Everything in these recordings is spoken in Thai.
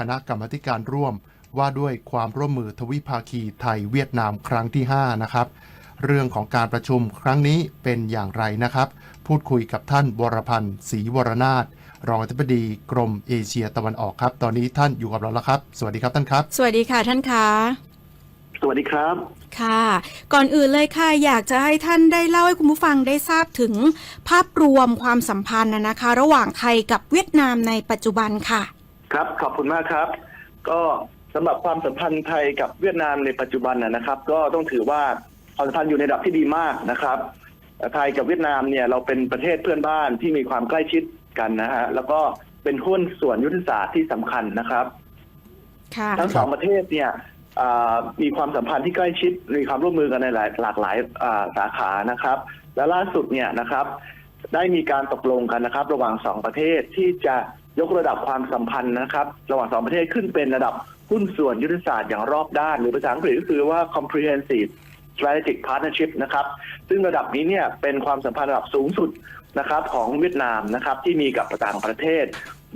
คณะกรรมาธิการร่วมว่าด้วยความร่วมมือทวิภาคีไทยเวียดนามครั้งที่ 5 นะครับ เรื่องของการประชุมครั้งนี้เป็นอย่างไรนะครับ พูดคุยกับท่านวรพันธ์ศรีวรนาถรองอธิบดีกรมเอเชียตะวันออกครับ ตอนนี้ท่านอยู่กับเราแล้วครับ สวัสดีครับท่านครับ สวัสดีค่ะท่านคะสวัสดีครับ ค่ะ ก่อนอื่นเลยค่ะ อยากจะให้ท่านได้เล่าให้คุณผู้ฟังได้ทราบถึงภาพรวมความสัมพันธ์นะนะคะ ระหว่างไทยกับเวียดนามในปัจจุบันค่ะ ครับขอบคุณมากครับ ก็สำหรับความสัมพันธ์ไทยกับเวียดนามในปัจจุบันนะนะครับ ก็ต้องถือว่าความสัมพันธ์อยู่ในระดับที่ดีมากนะครับไทยกับเวียดนามเนี่ยเราเป็นประเทศเพื่อนบ้านที่มีความใกล้ชิดกันนะฮะแล้วก็เป็นหุ้นส่วนยุทธศาสตร์ที่สำคัญนะครับค่ะทั้งสองประเทศเนี่ยอ่ามีความสัมพันธ์ที่ใกล้ชิดมีความร่วมมือกันในหลายหลากหลายอ่าสาขานะครับ และล่าสุดเนี่ยนะครับ ได้มีการตกลงกันนะครับ ระหว่างสองประเทศที่จะ ยกระดับความสัมพันธ์นะครับระหว่างสองประเทศขึ้นเป็นระดับหุ้นส่วนยุทธศาสตร์อย่างรอบด้าน หรือภาษาอังกฤษก็คือว่า comprehensive strategic partnership นะครับ ซึ่งระดับนี้เนี่ยเป็นความสัมพันธ์ระดับสูงสุดนะครับของเวียดนามนะครับที่มีกับต่างประเทศ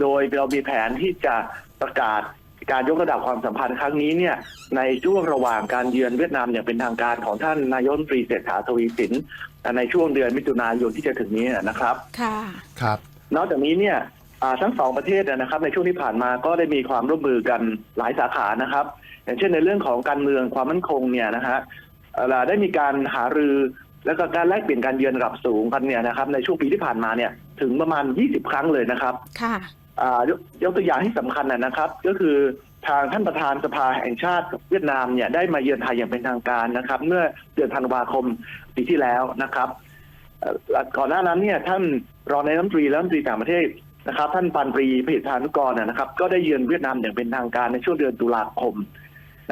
โดยเรามีแผนที่จะประกาศการยกระดับความสัมพันธ์ครั้งนี้เนี่ยในช่วงระหว่างการเยือนเวียดนามอย่างเป็นทางการของท่านนายกรัฐมนตรีเศรษฐาทวีสินในช่วงเดือนมิถุนายนที่จะถึงนี้นะครับ ค่ะ ครับ นอกจากนี้เนี่ยอ่า ทั้งสองประเทศนะครับ ในช่วงที่ผ่านมาก็ได้มีความร่วมมือกันหลายสาขานะครับ อย่างเช่นในเรื่องของการเมืองความมั่นคงเนี่ยนะฮะเอ่อได้มีการหารือแล้วก็การแลกเปลี่ยนการเยือนระดับสูงกันเนี่ยนะครับ ในช่วงปีที่ผ่านมาเนี่ยถึงประมาณ 20 ครั้งเลยนะครับ ค่ะอ่ายกยกตัวอย่างที่สำคัญนะนะครับ ก็คือทางท่านประธานสภาแห่งชาติเวียดนามเนี่ยได้มาเยือนไทยอย่างเป็นทางการนะครับ เมื่อเดือนธันวาคมปีที่แล้วนะครับเอ่อก่อนหน้านั้นเนี่ยท่านรองนายกรัฐมนตรีและรัฐมนตรีต่างประเทศ นะครับท่านปันปรีพหิทธานุกรนะนะครับก็ได้เยือนเวียดนามอย่างเป็นทางการในช่วงเดือนตุลาคม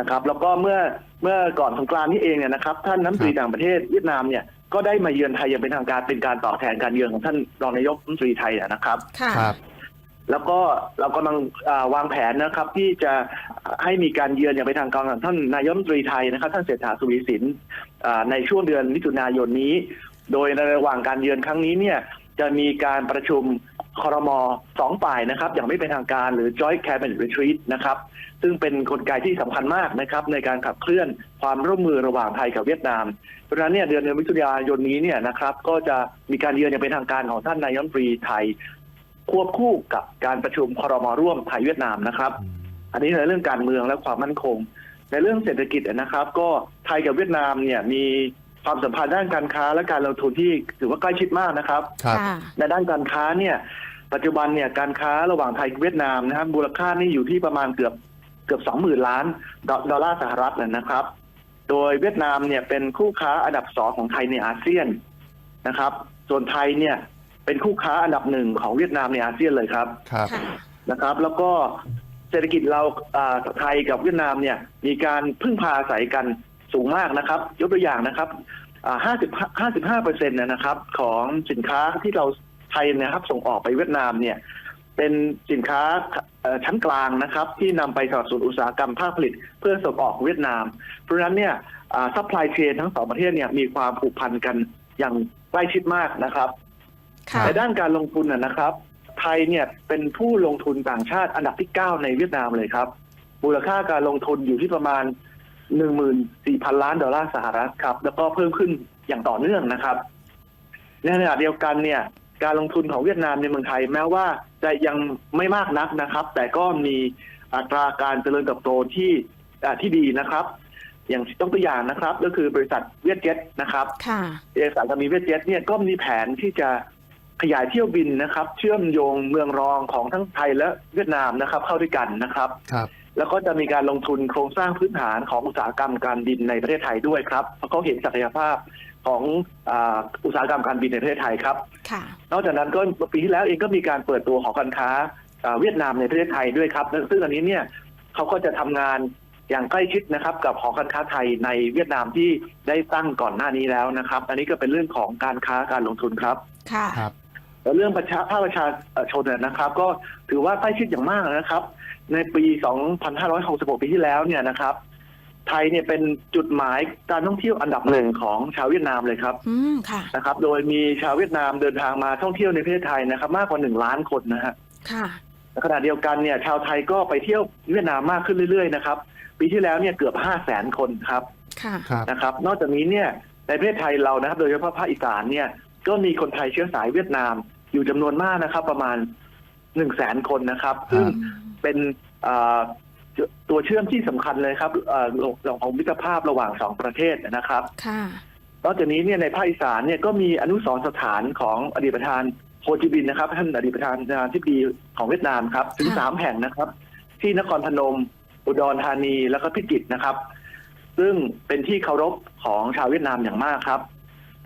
นะครับ แล้วก็เมื่อเมื่อก่อนสงกรานต์นี้เองเนี่ยนะครับท่านน้ำตรีต่างประเทศเวียดนามเนี่ยก็ได้มาเยือนไทยอย่างเป็นทางการเป็นการตอบแทนการเยือนของท่านรองนายกรัฐมนตรีไทยนะครับค่ะครับแล้วก็เรากำลังอ่าวางแผนนะครับ ที่จะให้มีการเยือนอย่างเป็นทางการของท่านนายกรัฐมนตรีไทยนะครับ ท่านเศรษฐาสุวิสินอ่าในช่วงเดือนมิถุนายนนี้ โดยในระหว่างการเยือนครั้งนี้เนี่ย จะมีการประชุมคอรมอสองฝ่ายนะครับ อย่างไม่เป็นทางการหรือ Joint Cabinet Retreat นะครับ ซึ่งเป็นกลไกที่สำคัญมากนะครับ ในการขับเคลื่อนความร่วมมือระหว่างไทยกับเวียดนาม เพราะฉะนั้นเนี่ยเดือนมิถุนายนนี้เนี่ยนะครับ ก็จะมีการเยือนอย่างเป็นทางการของท่านนายกรัฐมนตรีไทย ควบคู่กับการประชุมครมร่วมไทยเวียดนามนะครับ อันนี้ในเรื่องการเมืองและความมั่นคง ในเรื่องเศรษฐกิจนะครับ ก็ไทยกับเวียดนามเนี่ยมี ความสัมพันธ์ด้านการค้าและการลงทุนที่ถือว่าใกล้ชิดมากนะครับ ครับค่ะ ในด้านการค้าเนี่ย ปัจจุบันเนี่ยการค้าระหว่างไทยกับเวียดนามนะครับมูลค่านี่อยู่ที่ประมาณเกือบเกือบสองหมื่นล้านดอดอลลาร์สหรัฐนะครับ โดยเวียดนามเนี่ยเป็นคู่ค้าอันดับสองของไทยในอาเซียนนะครับ ส่วนไทยเนี่ยเป็นคู่ค้าอันดับหนึ่งของเวียดนามในอาเซียนเลยครับ ครับ ค่ะ นะครับแล้วก็เศรษฐกิจเราอ่าไทยกับเวียดนามเนี่ยมีการพึ่งพาอาศัยกัน สูงมากนะครับ ยกตัวอย่างนะครับห้าสิบห้าสิบห้าเปอร์เซ็นต์นะครับของสินค้าที่เราไทยนะครับ ส่งออกไปเวียดนามเนี่ยเป็นสินค้าเอ่อชั้นกลางนะครับ ที่นำไปสนับสนุนอุตสาหกรรมภาคผลิต เพื่อส่งออกเวียดนาม เพราะฉะนั้นเนี่ยซัพพลายเชนทั้งสองประเทศเนี่ยมีความผูกพันกันอย่างใกล้ชิดมากนะครับค่ะในด้านการลงทุนนะนะครับ ไทยเนี่ยเป็นผู้ลงทุนต่างชาติอันดับที่ 9 ในเวียดนามเลยครับ มูลค่าการลงทุนอยู่ที่ประมาณ 14,000 ล้านดอลลาร์สหรัฐครับ แล้วก็เพิ่มขึ้นอย่างต่อเนื่องนะครับในขณะเดียวกันเนี่ย การลงทุนของเวียดนามในเมืองไทยแม้ว่าจะยังไม่มากนักนะครับ แต่ก็มีอัตราการเจริญเติบโตที่อ่าที่ดีนะครับ อย่างต้องตัวอย่างนะครับ ก็คือบริษัทเวียดเจ็ตนะครับค่ะเอกสารการบินเวียดเจ็ตเนี่ยก็มีแผนที่จะขยายเที่ยวบินนะครับ เชื่อมโยงเมืองรองของทั้งไทยและเวียดนามนะครับ เข้าด้วยกันนะครับครับ แล้วก็จะมีการลงทุนโครงสร้างพื้นฐานของอุตสาหกรรมการบินในประเทศไทยด้วยครับ เพราะเขาเห็นศักยภาพของอาอุตสาหกรรมการบินในประเทศไทยครับค่ะนอกจากนั้นก็ปีที่แล้วเองก็มีการเปิดตัวหอการค้าอ่าเวียดนามในประเทศไทยด้วยครับซึ่งอันนี้เนี่ยเขาก็จะทำงานอย่างใกล้ชิดนะครับกับหอการค้าไทยในเวียดนามที่ได้ตั้งก่อนหน้านี้แล้วนะครับ อันนี้ก็เป็นเรื่องของการค้าการลงทุนครับ ค่ะครับแล้ว เรื่องประชาภาคประชาชนเนี่ยนะครับ ก็ถือว่าใกล้ชิดอย่างมากนะครับ ในปี 2566 ปีที่แล้วเนี่ยนะครับ ไทยเนี่ยเป็นจุดหมายการท่องเที่ยวอันดับหนึ่งของชาวเวียดนามเลยครับอืมค่ะนะครับ โดยมีชาวเวียดนามเดินทางมาท่องเที่ยวในประเทศไทยนะครับ มากกว่าหนึ่งล้านคนนะฮะค่ะในขณะเดียวกันเนี่ยชาวไทยก็ไปเที่ยวเวียดนามมากขึ้นเรื่อยๆนะครับ ปีที่แล้วเนี่ยเกือบห้าแสนคนครับค่ะครับนะครับ นอกจากนี้เนี่ยในประเทศไทยเรานะครับ โดยเฉพาะภาคอีสานเนี่ยก็มีคนไทยเชื้อสายเวียดนาม อยู่จำนวนมากนะครับ ประมาณหนึ่งแสนคนนะครับ ซึ่งเป็นเอ่อตัวเชื่อมที่สำคัญเลยครับเอ่อเรื่องของมิตรภาพระหว่างสองประเทศนะครับค่ะนอกจากนี้เนี่ยในภาคอีสานเนี่ยก็มีอนุสรณ์สถานของอดีตประธานโฮจิมินห์นะครับ ท่านอดีตประธานประธานที่ดีของเวียดนามครับ ถึงค่ะสามแห่งนะครับ ที่นครพนม อุดรธานีแล้วก็พิจิตรนะครับ ซึ่งเป็นที่เคารพของชาวเวียดนามอย่างมากครับ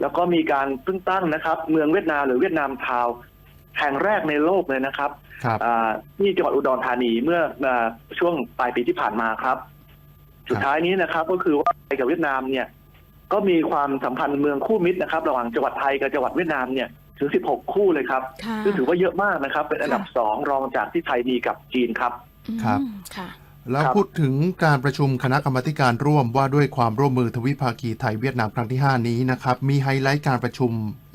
แล้วก็มีการเพิ่งตั้งนะครับ เมืองเวียดนามหรือเวียดนามทาวน์แห่งแรกในโลกเลยนะครับครับอ่าที่จังหวัดอุดรธานีเมื่ออ่าช่วงปลายปีที่ผ่านมาครับ สุดท้ายนี้นะครับ ก็คือว่าไทยกับเวียดนามเนี่ย ก็มีความสัมพันธ์เมืองคู่มิตรนะครับระหว่างจังหวัดไทยกับจังหวัดเวียดนามเนี่ยถึง 16 คู่เลยครับค่ะซึ่งถือว่าเยอะมากนะครับ เป็นอันดับสองรองจากที่ไทยมีกับจีนครับ ครับอืมค่ะ แล้วครับพูดถึงการประชุมคณะกรรมาธิการร่วมว่าด้วยความร่วมมือทวิภาคีไทยเวียดนามครั้งที่ 5 นี้นะครับ มีไฮไลท์การประชุม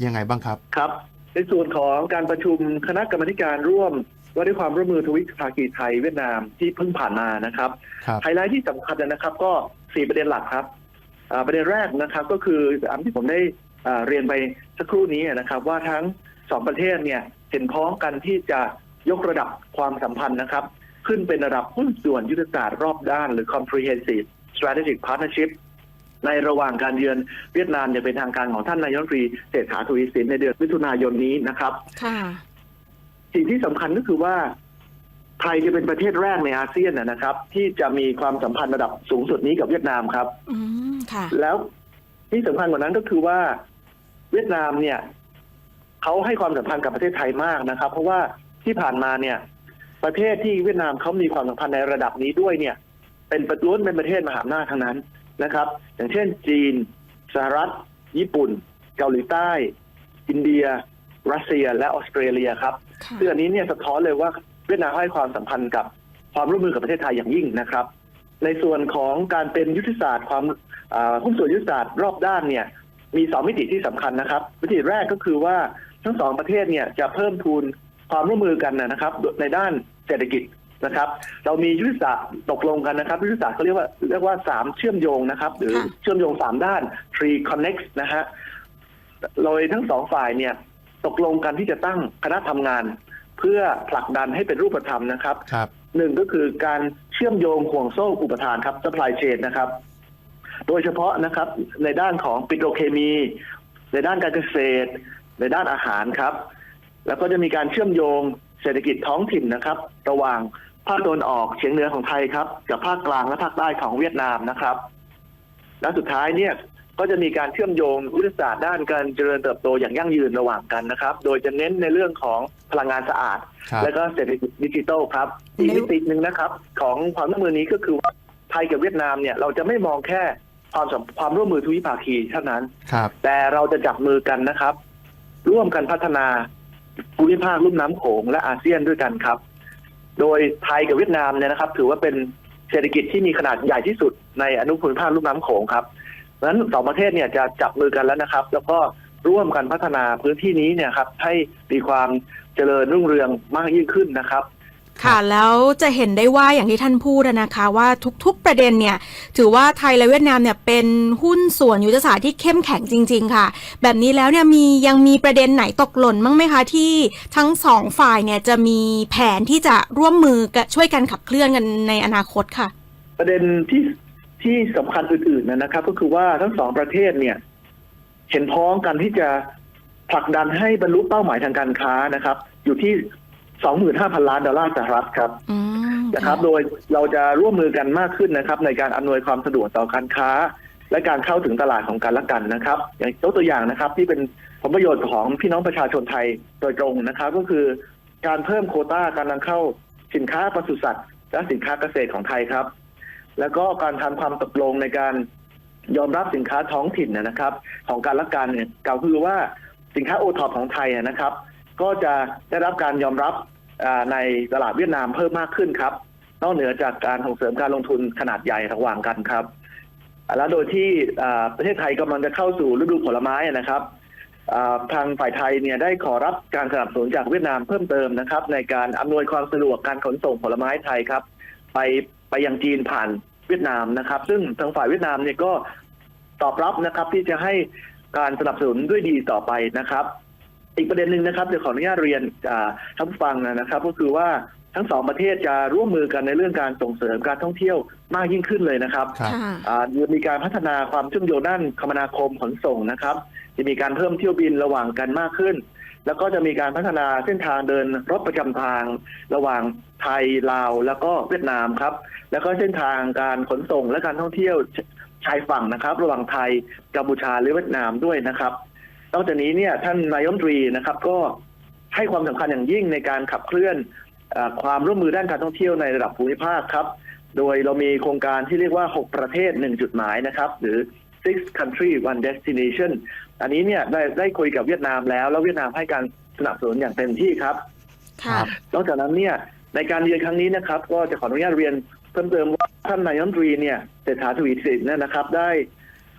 ยังไงบ้างครับ ครับ ในส่วนของการประชุมคณะกรรมาธิการร่วม ว่าด้วยความร่วมมือทวิภาคีไทยเวียดนามที่เพิ่งผ่านมานะครับครับไฮไลท์ที่สำคัญนะครับ ก็สี่ประเด็นหลักครับอ่าประเด็นแรกนะครับก็คืออันที่ผมได้อ่าเรียนไปสักครู่นี้นะครับ ว่าทั้งสองประเทศเนี่ยเห็นพ้องกันที่จะยกระดับความสัมพันธ์นะครับ ขึ้นเป็นระดับหุ้นส่วนยุทธศาสตร์รอบด้านหรือ comprehensive strategic partnership ในระหว่างการเยือนเวียดนามอย่างเป็นทางการของท่านนายกรัฐมนตรีเศรษฐาทวีสินในเดือนมิถุนายนนี้นะครับค่ะสิ่งที่สำคัญก็คือว่าไทยจะเป็นประเทศแรกในอาเซียนนะนะครับ ที่จะมีความสัมพันธ์ระดับสูงสุดนี้กับเวียดนามครับอืมค่ะแล้วที่สำคัญกว่านั้นก็คือว่า เวียดนามเนี่ยเขาให้ความสำคัญกับประเทศไทยมากนะครับ เพราะว่าที่ผ่านมาเนี่ย ประเทศที่เวียดนามเขามีความสัมพันธ์ในระดับนี้ด้วยเนี่ยเป็นประล้วนเป็นประเทศมหาอำนาจทั้งนั้นนะครับ อย่างเช่นจีน สหรัฐ ญี่ปุ่น เกาหลีใต้ อินเดีย รัสเซีย และออสเตรเลียครับค่ะซึ่งอันนี้เนี่ยสะท้อนเลยว่าเวียดนามให้ความสัมพันธ์กับความร่วมมือกับประเทศไทยอย่างยิ่งนะครับ ในส่วนของการเป็นยุทธศาสตร์ความอ่าหุ้นส่วนยุทธศาสตร์รอบด้านเนี่ยมีสองมิติที่สำคัญนะครับ มิติแรกก็คือว่าทั้งสองประเทศเนี่ยจะเพิ่มทูนความร่วมมือกันนะครับ ในด้าน เศรษฐกิจนะครับ เรามียุทธศาสตร์ตกลงกันนะครับยุทธศาสตร์เขาเรียกว่าเรียกว่าสามเชื่อมโยงนะครับ หรือค่ะเชื่อมโยงสามด้าน three connect นะฮะโดยทั้งสองฝ่ายเนี่ยตกลงกันที่จะตั้งคณะทำงาน เพื่อผลักดันให้เป็นรูปธรรมนะครับครับหนึ่งก็คือการเชื่อมโยงห่วงโซ่อุปทานครับ supply chain นะครับ โดยเฉพาะนะครับในด้านของปิโตรเคมี ในด้านการเกษตร ในด้านอาหารครับ แล้วก็จะมีการเชื่อมโยง เศรษฐกิจท้องถิ่นนะครับ ระหว่างภาคตะวันออกเฉียงเหนือของไทยครับ กับภาคกลางและภาคใต้ของเวียดนามนะครับ และสุดท้ายเนี่ยก็จะมีการเชื่อมโยงวิทยาศาสตร์ด้านการเจริญเติบโตอย่างยั่งยืนระหว่างกันนะครับ โดยจะเน้นในเรื่องของพลังงานสะอาดครับและก็เศรษฐกิจดิจิทัลครับอีกแล้วมิติหนึ่งนะครับ ของความร่วมมือนี้ก็คือว่าไทยกับเวียดนามเนี่ยเราจะไม่มองแค่ความสัมความร่วมมือทวิภาคีเท่านั้นครับแต่เราจะจับมือกันนะครับ ร่วมกันพัฒนา ภูมิภาคลุ่มน้ำโขงและอาเซียนด้วยกันครับ โดยไทยกับเวียดนามเนี่ยนะครับ ถือว่าเป็นเศรษฐกิจที่มีขนาดใหญ่ที่สุดในอนุภูมิภาคลุ่มน้ำโขงครับเพราะฉะนั้นสองประเทศเนี่ยจะจับมือกันแล้วนะครับ แล้วก็ร่วมกันพัฒนาพื้นที่นี้เนี่ยครับให้มีความเจริญรุ่งเรืองมากยิ่งขึ้นนะครับ ค่ะแล้วจะเห็นได้ว่าอย่างที่ท่านพูดอะนะคะว่าทุกๆประเด็นเนี่ยถือว่าไทยและเวียดนามเนี่ยเป็นหุ้นส่วนยุทธศาสตร์ที่เข้มแข็งจริง ๆ ค่ะ แบบนี้แล้วเนี่ยมียังมีประเด็นไหนตกหล่นบ้างไหมคะที่ทั้งสองฝ่ายเนี่ยจะมีแผนที่จะร่วมมือกับช่วยกันขับเคลื่อนกันในอนาคตค่ะ ประเด็นที่ที่สำคัญอื่นๆนะครับ ก็คือว่าทั้งสองประเทศเนี่ย เห็นพ้องกันที่จะผลักดันให้บรรลุเป้าหมายทางการค้านะครับ อยู่ที่ 25,000 ล้านดอลลาร์สหรัฐครับอืมนะครับโดยเราจะร่วมมือกันมากขึ้นนะครับ ในการอำนวยความสะดวกต่อการค้า และการเข้าถึงตลาดของกันและกันนะครับ อย่างยกตัวอย่างนะครับ ที่เป็นผลประโยชน์ของพี่น้องประชาชนไทยโดยตรงนะครับ ก็คือการเพิ่มโควต้าการนำเข้าสินค้าปศุสัตว์และสินค้าเกษตรของไทยครับ แล้วก็การทำความตกลงในการยอมรับสินค้าท้องถิ่นนะครับ ของการละกันเนี่ยกล่าวคือว่าสินค้าโอท็อปของไทยนะครับ ก็จะได้รับการยอมรับอ่า ในตลาดเวียดนามเพิ่มมากขึ้นครับ นอกเหนือจากการส่งเสริมการลงทุนขนาดใหญ่ระหว่างกันครับ แล้วโดยที่ประเทศไทยกำลังจะเข้าสู่ฤดูผลไม้นะครับทางฝ่ายไทยเนี่ยได้ขอรับการสนับสนุนจากเวียดนามเพิ่มเติมนะครับ ในการอำนวยความสะดวกการขนส่งผลไม้ไทยครับ ไปไปยังจีนผ่านเวียดนามนะครับ ซึ่งทางฝ่ายเวียดนามเนี่ยก็ตอบรับนะครับที่จะให้การสนับสนุนด้วยดีต่อไปนะครับ อีกประเด็นหนึ่งนะครับจะขออนุญาตเรียนอ่าท่านผู้ฟังนะครับ ก็คือว่าทั้งสองประเทศจะร่วมมือกันในเรื่องการส่งเสริมการท่องเที่ยวมากยิ่งขึ้นเลยนะครับครับค่ะอ่าจะมีการพัฒนาความเชื่อมโยงด้านคมนาคมขนส่งนะครับ จะมีการเพิ่มเที่ยวบินระหว่างกันมากขึ้น แล้วก็จะมีการพัฒนาเส้นทางเดินรถประจำทาง ระหว่างไทยลาว แล้วก็เวียดนามครับ แล้วก็เส้นทางการขนส่งและการท่องเที่ยวชชายฝั่งนะครับ ระหว่างไทยกัมพูชาและเวียดนามด้วยนะครับ นอกจากนี้เนี่ยท่านนายกรัฐมนตรีนะครับก็ให้ความสำคัญอย่างยิ่งในการขับเคลื่อนเออความร่วมมือด้านการท่องเที่ยวในระดับภูมิภาคครับ โดยเรามีโครงการที่เรียกว่า 6 ประเทศ 1 จุดหมายนะครับ หรือ six country one destination อันนี้เนี่ยได้ได้คุยกับเวียดนามแล้ว แล้วเวียดนามให้การสนับสนุนอย่างเต็มที่ครับค่ะนอกจากนั้นเนี่ยในการเรียนครั้งนี้นะครับ ก็จะขออนุญาตเรียนเพิ่มเติมว่าท่านนายกรัฐมนตรีเนี่ยเศรษฐาทวีสินเนี่ยนะครับได้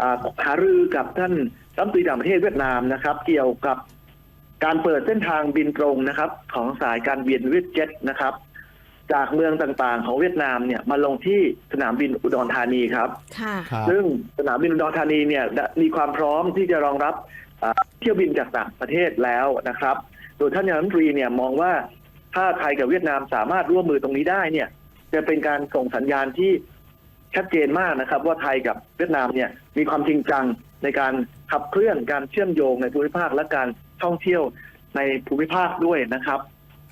อ่าหารือกับท่าน รัฐมนตรีต่างประเทศเวียดนามนะครับ เกี่ยวกับการเปิดเส้นทางบินตรงนะครับ ของสายการบินเวียดเจ็ตนะครับ จากเมืองต่างๆ ของเวียดนามเนี่ยมาลงที่สนามบินอุดรธานีครับ ค่ะ ครับ ซึ่งสนามบินอุดรธานีเนี่ยมีความพร้อมที่จะรองรับอ่าเที่ยวบินจากต่างประเทศแล้วนะครับ โดยท่านนายกรัฐมนตรีเนี่ยมองว่าถ้าไทยกับเวียดนามสามารถร่วมมือตรงนี้ได้เนี่ย จะเป็นการส่งสัญญาณที่ชัดเจนมากนะครับ ว่าไทยกับเวียดนามเนี่ยมีความจริงจัง ในการขับเคลื่อนการเชื่อมโยงในภูมิภาคและการท่องเที่ยวในภูมิภาคด้วยนะครับ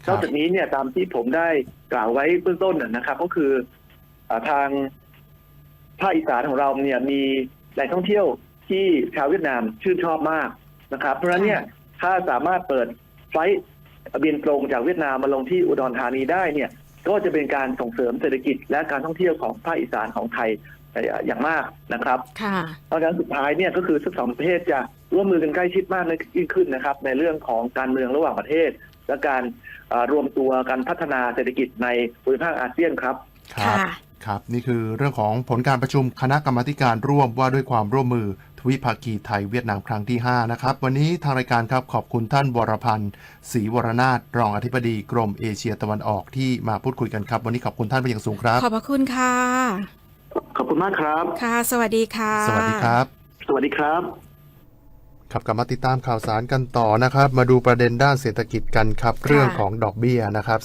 คนรัอบกจากนี้เนี่ยตามที่ผมได้กล่าวไว้เบื้องต้นนะนะครับ ก็คืออาทางภาคอีสานของเราเนี่ยมีแหล่งท่องเที่ยวที่ชาวเวียดนามชื่นชอบมากนะครับ เพราะฉะนั้นเนี่ยถ้าสามารถเปิดไฟลท์บินตรงจากเวียดนามมาลงที่อุดรธานีได้เนี่ย ก็จะเป็นการส่งเสริมเศรษฐกิจและการท่องเที่ยวของภาคอีสานของไทย อย่างมากนะครับค่ะเพราะฉะนั้นสุดท้ายเนี่ยก็คือทั้งสองประเทศจะร่วมมือกันใกล้ชิดมากยิ่งขึ้นนะครับ ในเรื่องของการเมืองระหว่างประเทศ และการเอ่อรวมตัวกันพัฒนาเศรษฐกิจในภูมิภาคอาเซียนครับครับค่ะครับนี่คือเรื่องของผลการประชุมคณะกรรมาธิการร่วมว่าด้วยความร่วมมือทวิภาคีไทยเวียดนามครั้งที่ 5 นะครับ วันนี้ทางรายการครับขอบคุณท่านวรพันธ์ศรีวรนาถรองอธิบดีกรมเอเชียตะวันออกที่มาพูดคุยกันครับ วันนี้ขอบคุณท่านเป็นอย่างสูงครับ ขอบพระคุณค่ะ ขอบคุณมากครับ ค่ะ สวัสดีค่ะ สวัสดีครับ สวัสดีครับ ครับกลับมาติดตามข่าวสารกันต่อนะครับ มาดูประเด็นด้านเศรษฐกิจกันครับ เรื่องของดอกเบี้ยนะครับ